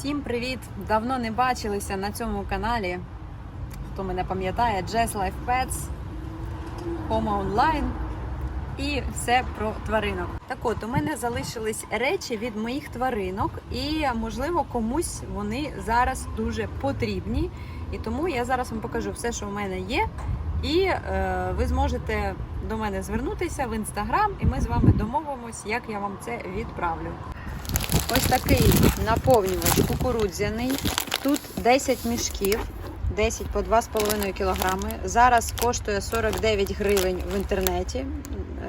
Всім привіт! Давно не бачилися на цьому каналі. Хто мене пам'ятає, Jazz Life Pets, Home Online і все про тваринок. Так от, у мене залишились речі від моїх тваринок, і можливо комусь вони зараз дуже потрібні. І тому я зараз вам покажу все, що у мене є. І е, ви зможете до мене звернутися в інстаграм, і ми з вами домовимось, як я вам це відправлю. Ось такий наповнювач кукурудзяний. Тут 10 мішків, 10 по 2,5 кг. Зараз коштує 49 гривень в інтернеті.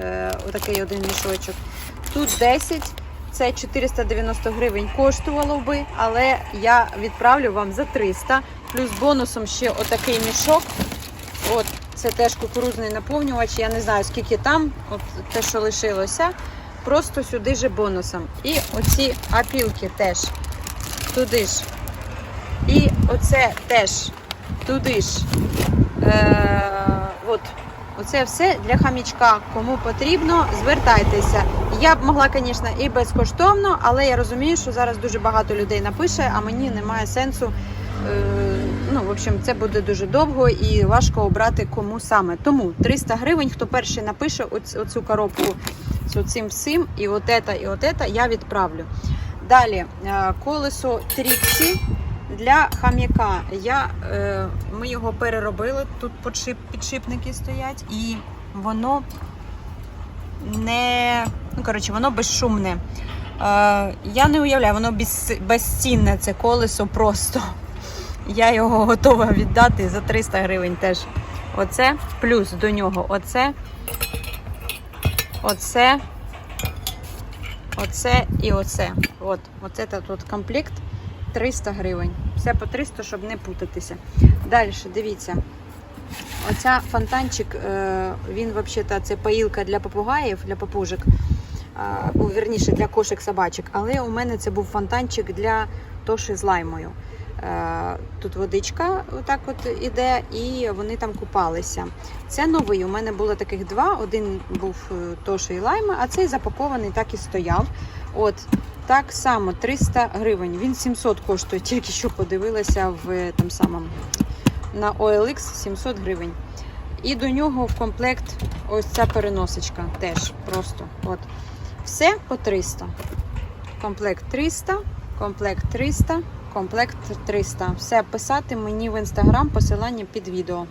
Е, отакий один мішочок. Тут 10. Це 490 гривень коштувало би, але я відправлю вам за 300. Плюс бонусом ще отакий мішок. От, це теж кукурудзний наповнювач. Я не знаю, скільки там, от те, що лишилося. Просто сюди же бонусом. І оці апілки теж туди ж. І оце теж туди ж. Е, от. Оце все для хамічка. Кому потрібно, звертайтеся. Я б могла, звісно, і безкоштовно, але я розумію, що зараз дуже багато людей напише, а мені немає сенсу. Е, ну, в общем, це буде дуже довго і важко обрати кому саме. Тому 300 гривень, хто перший напише оцю коробку з цим всім, і от это, і от это я відправлю. Далі е, колесо Тріксі для хам'яка. Я, е, ми його переробили. Тут підшипники стоять, і воно не. Ну, коротше, воно безшумне. Е, я не уявляю, воно без, безцінне це колесо просто. Я його готова віддати за 300 гривень теж. Оце, плюс до нього оце, оце, оце і оце. От, оце тут комплект 300 гривень. Все по 300, щоб не путатися. Далі, дивіться. Оця фонтанчик, е, він взагалі це поїлка для попугаїв, для папужок. Ну, Вірніше для кошик собачок. Але у мене це був фонтанчик для тоші з лаймою. Е, Тут водичка отак от іде, і вони там купалися. Це новий. У мене було таких два. Один був е, Тоші і лайми, а цей запакований так і стояв. От так само 300 гривень. Він 700 коштує, тільки що подивилася в е, там самому на OLX 700 гривень. І до нього в комплект ось ця переносочка теж просто. От. Все по 300. Комплект 300, комплект 300, комплект 300. Все писати мені в інстаграм, посилання під відео.